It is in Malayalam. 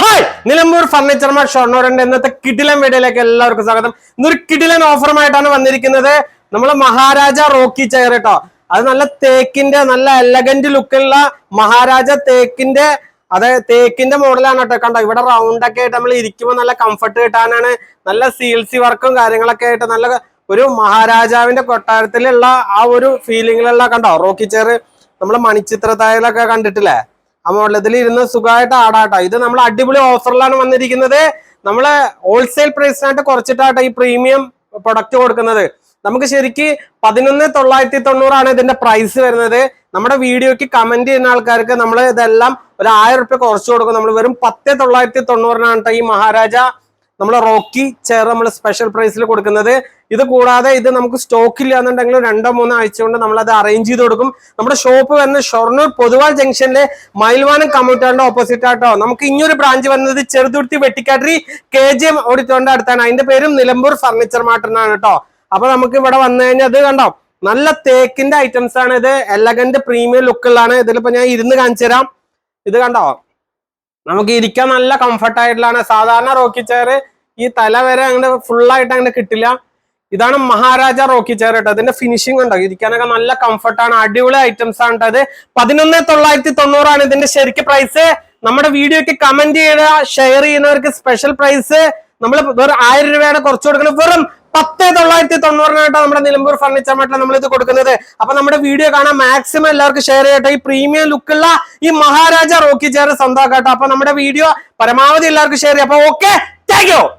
ഹായ്! നിലമ്പൂർ ഫർണിച്ചർ മാർട്ട് ഷൊർണൂറിന്റെ ഇന്നത്തെ കിടിലൻ വീഡിയോയിലേക്ക് എല്ലാവർക്കും സ്വാഗതം. ഇന്നൊരു കിടിലൻ ഓഫറുമായിട്ടാണ് വന്നിരിക്കുന്നത്. നമ്മൾ മഹാരാജ റോക്കി ചെയർ കേട്ടോ അത് നല്ല തേക്കിന്റെ നല്ല എലഗന്റ് ലുക്കുള്ള മഹാരാജ തേക്കിന്റെ അത് തേക്കിന്റെ മോഡലാണ് കേട്ടോ. കണ്ടോ? ഇവിടെ റൗണ്ട് ഒക്കെ ആയിട്ട് നമ്മൾ ഇരിക്കുമ്പോൾ നല്ല കംഫർട്ട് കിട്ടാനാണ്. നല്ല സീൽസി വർക്കും കാര്യങ്ങളൊക്കെ ആയിട്ട് നല്ല ഒരു മഹാരാജാവിന്റെ കൊട്ടാരത്തിലുള്ള ആ ഒരു ഫീലിംഗിലുള്ള കണ്ടോ? റോക്കി ചെയർ നമ്മൾ മണിച്ചിത്രത്തായാലൊക്കെ കണ്ടിട്ടില്ലേ? ആ ഇതിൽ ഇരുന്ന് സുഖമായിട്ട് ആടാട്ടോ. ഇത് നമ്മൾ അടിപൊളി ഓഫറിലാണ് വന്നിരിക്കുന്നത്. നമ്മൾ ഹോൾസെയിൽ പ്രൈസിനായിട്ട് കുറച്ചിട്ടാട്ടോ ഈ പ്രീമിയം പ്രൊഡക്റ്റ് കൊടുക്കുന്നത്. നമുക്ക് ശരിക്ക് പതിനൊന്ന് തൊള്ളായിരത്തി തൊണ്ണൂറാണ് ഇതിന്റെ പ്രൈസ് വരുന്നത്. നമ്മുടെ വീഡിയോക്ക് കമന്റ് ചെയ്യുന്ന ആൾക്കാർക്ക് നമ്മൾ ഇതെല്ലാം ഒരു ആയിരം റുപ്യ കുറച്ച് കൊടുക്കും. നമ്മൾ വെറും പത്ത് തൊള്ളായിരത്തി തൊണ്ണൂറിനാണ് ഈ മഹാരാജ നമ്മൾ റോക്കി ചെയർ നമ്മൾ സ്പെഷ്യൽ പ്രൈസിൽ കൊടുക്കുന്നത്. ഇത് കൂടാതെ ഇത് നമുക്ക് സ്റ്റോക്ക് ഇല്ല എന്നുണ്ടെങ്കിൽ രണ്ടോ മൂന്നോ ആഴ്ച കൊണ്ട് നമ്മൾ അത് അറേഞ്ച് ചെയ്ത് കൊടുക്കും. നമ്മുടെ ഷോപ്പ് വരുന്നത് ഷൊർണൂർ പൊതുവാൾ ജംഗ്ഷനിലെ മയിൽവാനം കമ്മ്യൂട്ടറിന്റെ ഓപ്പോസിറ്റ് ആട്ടോ. നമുക്ക് ഇനിയൊരു ബ്രാഞ്ച് വരുന്നത് Cheruthuruthy Vettikkatti K G M ഓഡിറ്റോറിന്റെ അടുത്താണ്. അതിന്റെ പേരും നിലമ്പൂർ ഫർണിച്ചർ മാർട്ട് എന്നാണ് കേട്ടോ. അപ്പൊ നമുക്ക് ഇവിടെ വന്നു കഴിഞ്ഞാൽ അത് കണ്ടോ? നല്ല തേക്കിന്റെ ഐറ്റംസ് ആണ് ഇത്. എലഗന്റ് പ്രീമിയം ലുക്കുള്ളതാണ് ഇതിലിപ്പോ ഞാൻ ഇരുന്ന് കാണിച്ചു തരാം. ഇത് കണ്ടോ? നമുക്ക് ഇരിക്കാൻ നല്ല കംഫർട്ട് ആയിട്ടുള്ളതാണ്. സാധാരണ റോക്കി ചെയർ ഈ തല വരെ അങ്ങനെ ഫുൾ ആയിട്ട് അങ്ങനെ കിട്ടില്ല. ഇതാണ് മഹാരാജ റോക്കി ചെയർ കേട്ടോ. അതിന്റെ ഫിനിഷിംഗ് ഉണ്ടോ? ഇരിക്കാനൊക്കെ നല്ല കംഫർട്ടാണ് അടിപൊളി ഐറ്റംസ് ആണ് അത് പതിനൊന്ന് തൊള്ളായിരത്തി തൊണ്ണൂറാണ് ഇതിന്റെ ശരിക്കും പ്രൈസ് നമ്മുടെ വീഡിയോക്ക് കമന്റ് ചെയ്ത ഷെയർ ചെയ്യുന്നവർക്ക് സ്പെഷ്യൽ പ്രൈസ് നമ്മൾ വെറും ആയിരം രൂപയാണ് കുറച്ച് കൊടുക്കുന്നത്. വെറും പത്ത് തൊള്ളായിരത്തി തൊണ്ണൂറിനായിട്ടോ നമ്മുടെ നിലമ്പൂർ ഫർണിച്ചർ മാർട്ടിൽ നമ്മൾ ഇത് കൊടുക്കുന്നത്. അപ്പൊ നമ്മുടെ വീഡിയോ കാണാൻ മാക്സിമം എല്ലാവർക്കും ഷെയർ ചെയ്യട്ടെ ഈ പ്രീമിയം ലുക്കുള്ള ഈ മഹാരാജ റോക്കി ചെയർ സ്വന്തമാക്കട്ടോ അപ്പൊ നമ്മുടെ വീഡിയോ പരമാവധി എല്ലാവർക്കും ഷെയർ ചെയ്യാം. അപ്പൊ ഓക്കെ താങ്ക്